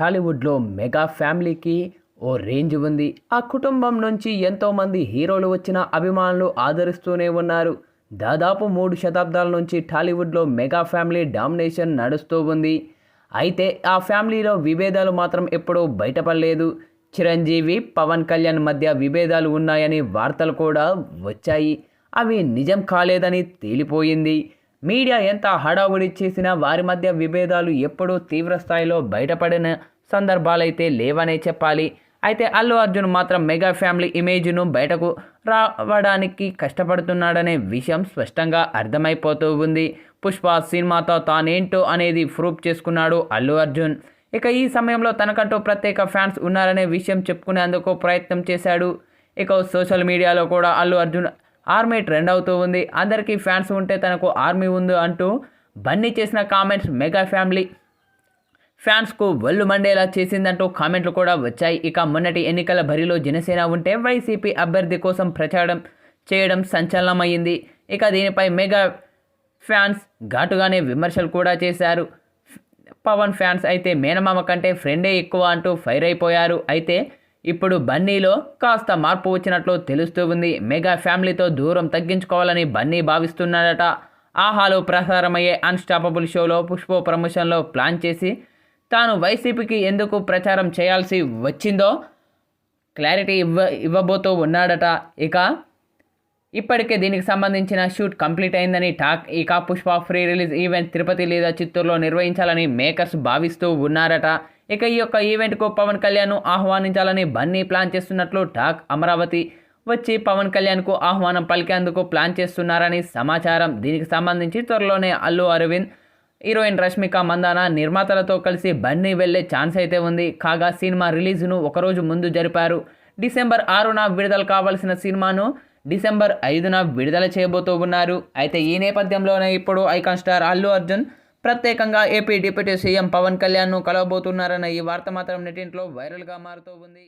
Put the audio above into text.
టాలీవుడ్లో మెగా ఫ్యామిలీకి ఓ రేంజ్ ఉంది. ఆ కుటుంబం నుంచి ఎంతోమంది హీరోలు వచ్చిన అభిమానులు ఆదరిస్తూనే ఉన్నారు. దాదాపు మూడు శతాబ్దాల నుంచి టాలీవుడ్లో మెగా ఫ్యామిలీ డామినేషన్ నడుస్తూ ఉంది. అయితే ఆ ఫ్యామిలీలో విభేదాలు మాత్రం ఎప్పుడూ బయటపడలేదు. చిరంజీవి పవన్ కళ్యాణ్ మధ్య విభేదాలు ఉన్నాయని వార్తలు కూడా వచ్చాయి. అవి నిజం కాలేదని తేలిపోయింది. మీడియా ఎంత హడావుడి చేసినా వారి మధ్య విభేదాలు ఎప్పుడూ తీవ్ర స్థాయిలో బయటపడిన సందర్భాలైతే లేవనే చెప్పాలి. అయితే అల్లు అర్జున్ మాత్రం మెగా ఫ్యామిలీ ఇమేజ్ను బయటకు రావడానికి కష్టపడుతున్నాడనే విషయం స్పష్టంగా అర్థమైపోతూ ఉంది. పుష్ప సినిమాతో తానేంటో అనేది ప్రూఫ్ చేసుకున్నాడు అల్లు అర్జున్. ఇక ఈ సమయంలో తనకంటూ ప్రత్యేక ఫ్యాన్స్ ఉన్నారనే విషయం చెప్పుకునేందుకు ప్రయత్నం చేశాడు. ఇక సోషల్ మీడియాలో కూడా అల్లు అర్జున్ ఆర్మీ ట్రెండ్ అవుతూ ఉంది. అందరికీ ఫ్యాన్స్ ఉంటే తనకు ఆర్మీ ఉంది అంటూ బన్నీ చేసిన కామెంట్స్ మెగా ఫ్యామిలీ ఫ్యాన్స్కు ఒళ్ళు మండేలా చేసిందంటూ కామెంట్లు కూడా వచ్చాయి. ఇక మొన్నటి ఎన్నికల బరిలో జనసేన ఉంటే వైసీపీ అభ్యర్థి కోసం ప్రచారం చేయడం సంచలనమైంది. ఇక దీనిపై మెగా ఫ్యాన్స్ ఘాటుగానే విమర్శలు కూడా చేశారు. పవన్ ఫ్యాన్స్ అయితే మేనమామ కంటే ఫ్రెండే ఎక్కువ అంటూ ఫైర్ అయిపోయారు. అయితే ఇప్పుడు బన్నీలో కాస్త మార్పు వచ్చినట్లు తెలుస్తూ ఉంది. మెగా ఫ్యామిలీతో దూరం తగ్గించుకోవాలని బన్నీ భావిస్తున్నాడట. ఆహాలో ప్రసారమయ్యే అన్స్టాపబుల్ షోలో పుష్ప ప్రమోషన్లో ప్లాన్ చేసి తాను వైసీపీకి ఎందుకు ప్రచారం చేయాల్సి వచ్చిందో క్లారిటీ ఇవ్వ ఇవ్వబోతూ ఉన్నాడట. ఇక ఇప్పటికే దీనికి సంబంధించిన షూట్ కంప్లీట్ అయిందని టాక్ ఇక Pushpa pre release event Tirupati లేదా చిత్తూరులో నిర్వహించాలని మేకర్స్ భావిస్తూ ఉన్నారట. ఇక ఈ యొక్క ఈవెంట్కు పవన్ కళ్యాణ్ ఆహ్వానించాలని బన్నీ ప్లాన్ చేస్తున్నట్లు టాక్ అమరావతి వచ్చి పవన్ కళ్యాణ్కు ఆహ్వానం పలికేందుకు ప్లాన్ చేస్తున్నారని సమాచారం. దీనికి సంబంధించి త్వరలోనే అల్లు అరవింద్ హీరోయిన్ రష్మిక మందాన నిర్మాతలతో కలిసి బన్నీ వెళ్ళే ఛాన్స్ అయితే ఉంది. కాగా సినిమా రిలీజ్ను ఒకరోజు ముందు జరిపారు. డిసెంబర్ ఆరున విడుదల కావాల్సిన సినిమాను డిసెంబర్ ఐదున విడుదల చేయబోతూ ఉన్నారు. అయితే ఈ నేపథ్యంలోనే ఇప్పుడు ఐకాన్ స్టార్ అల్లు అర్జున్ ప్రత్యేకంగా ఏపీ డిప్యూటీ సీఎం పవన్ కళ్యాణ్ను కలవబోతున్నారన్న ఈ వార్త మాత్రం నెటింట్లో వైరల్గా మారుతూ ఉంది.